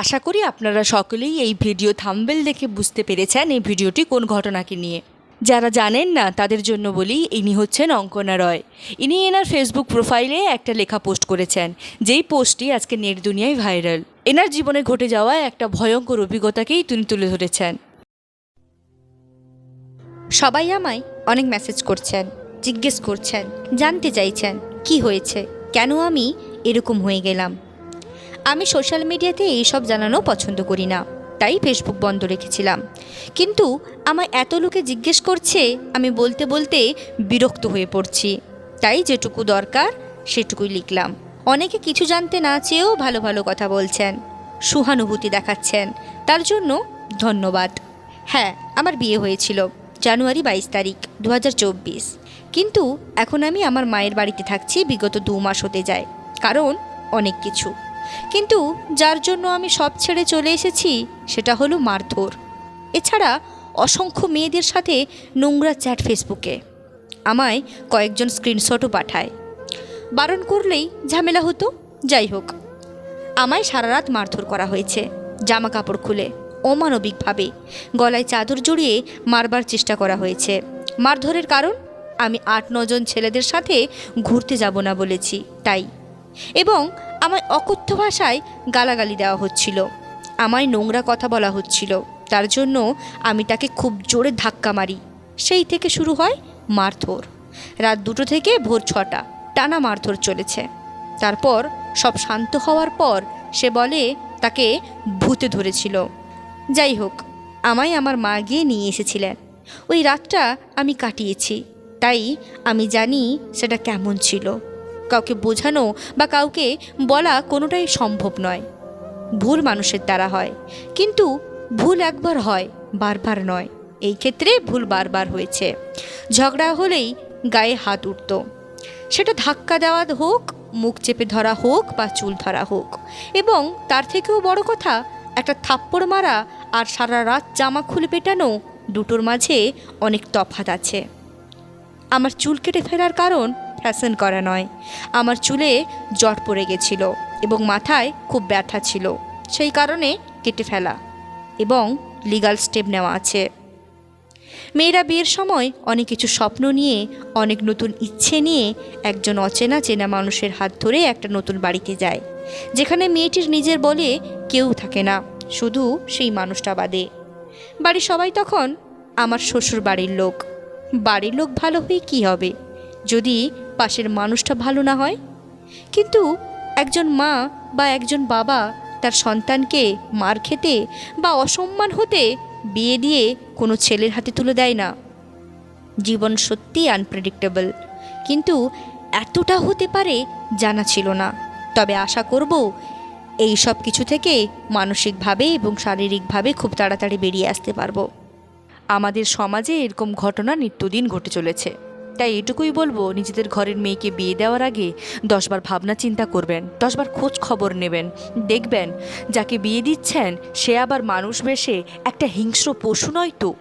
আশা করি আপনারা সকলেই এই ভিডিও থাম্বেল দেখে বুঝতে পেরেছেন এই ভিডিওটি কোন ঘটনাকে নিয়ে। যারা জানেন না, তাদের জন্য বলি ইনি হচ্ছেন অঙ্কনা রয়। ইনি এনার ফেসবুক প্রোফাইলে একটা লেখা পোস্ট করেছেন, যেই পোস্টটি আজকে নেট দুনিয়ায় ভাইরাল এনার জীবনে ঘটে যাওয়া একটা ভয়ঙ্কর অভিজ্ঞতাকেই তিনি তুলে ধরেছেন। সবাই আমায় অনেক মেসেজ করছেন, জিজ্ঞেস করছেন, জানতে চাইছেন, কি হয়েছে, কেন আমি এরকম হয়ে গেলাম? আমি সোশ্যাল মিডিয়াতে এইসব জানানো পছন্দ করি না, তাই ফেসবুক বন্ধ রেখেছিলাম। কিন্তু আমায় এত লোকে জিজ্ঞেস করছে, আমি বলতে বলতে বিরক্ত হয়ে পড়ছি। তাই যেটুকু দরকার, সেটুকুই লিখলাম। অনেকে কিছু জানতে না চেয়েও ভালো ভালো কথা বলছেন, সহানুভূতি দেখাচ্ছেন। তার জন্য ধন্যবাদ। হ্যাঁ আমার বিয়ে হয়েছিল জানুয়ারি বাইশ তারিখ দু হাজার চব্বিশ। কিন্তু এখন আমি আমার মায়ের বাড়িতে থাকছি, বিগত দু মাস হতে যায়, কারণ অনেক কিছু। কিন্তু যার জন্য আমি সব ছেড়ে চলে এসেছি, সেটা হলো মারধর। এছাড়া অসংখ্য মেয়েদের সাথে নোংরা চ্যাট ফেসবুকে। আমায় কয়েকজন স্ক্রিনশটও পাঠায়। বারণ করলেই ঝামেলা হতো, যাই হোক। আমায় সারা রাত মারধর করা হয়েছে জামা কাপড় খুলে, অমানবিকভাবে। গলায় চাদর জড়িয়ে মারবার চেষ্টা করা হয়েছে। মারধরের কারণ, আমি আট নজন ছেলেদের সাথে ঘুরতে যাব না বলেছি, তাই। এবং আমায় অকথ্য ভাষায় গালাগালি দেওয়া হচ্ছিল। আমায় নোংরা কথা বলা হচ্ছিল। তার জন্য আমি তাকে খুব জোরে ধাক্কা মারি। সেই থেকে শুরু হয় মারধর। রাত দুটো থেকে ভোর ছটা, টানা মারধর চলেছে। তারপর সব শান্ত হওয়ার পর সে বলে, তাকে ভূতে ধরেছিল। যাই হোক, আমায় আমার মা গিয়ে নিয়ে এসেছিলেন। ওই রাতটা আমি কাটিয়েছি। তাই আমি জানি সেটা কেমন ছিল। কাউকে বোঝানো বা কাউকে বলা কোনোটাই সম্ভব নয়। ভুল মানুষের দ্বারা হয়। কিন্তু ভুল একবার হয়, বারবার নয়। এই ক্ষেত্রে ভুল বারবার হয়েছে। ঝগড়া হলেই গায়ে হাত উঠত। সেটা ধাক্কা দেওয়া হোক, মুখ চেপে ধরা হোক বা চুল ধরা হোক। এবং তার থেকেও বড় কথা, একটা থাপ্পড় মারা আর সারা রাত জামা খুলে পেটানো দুটোর মাঝে অনেক তফাৎ আছে। আমার চুল কেটে ফেলার কারণ ফ্যাশন করা নয়। আমার চুলে জট পড়ে গেছিল এবং মাথায় খুব ব্যথা ছিল। সেই কারণে কেটে ফেলা এবং লিগাল স্টেপ নেওয়া আছে। মেয়েরা বিয়ের সময় অনেক কিছু স্বপ্ন নিয়ে, অনেক নতুন ইচ্ছে নিয়ে একজন অচেনা চেনা মানুষের হাত ধরে একটা নতুন বাড়িতে যায়, যেখানে মেয়েটির নিজের বলে কেউ থাকে না, শুধু সেই মানুষটা বাদে। বাড়ির সবাই তখন আমার শ্বশুর বাড়ির লোক। বাড়ির লোক ভালো হয়ে কি হবে? যদি পাশের মানুষটা ভালো না হয়? কিন্তু একজন মা বা একজন বাবা তার সন্তানকে মার খেতে বা অসম্মান হতে বিয়ে দিয়ে কোনো ছেলের হাতে তুলে দেয় না। জীবন সত্যিই আনপ্রেডিক্টেবল কিন্তু এতটা হতে পারে জানা ছিল না। তবে আশা করব এই সব কিছু থেকে মানসিকভাবে এবং শারীরিকভাবে খুব তাড়াতাড়ি বেরিয়ে আসতে পারব। আমাদের সমাজে এরকম ঘটনা নিত্যদিন ঘটে চলেছে। তাই এটুকুই বলব, নিজেদের ঘরের মেয়েকে বিয়ে দেওয়ার আগে দশবার ভাবনা চিন্তা করবেন, দশবার খোঁজ খবর নেবেন। দেখবেন, যাকে বিয়ে দিচ্ছেন, সে আবার মানুষ বেশে একটা হিংস্র পশু নয় তো।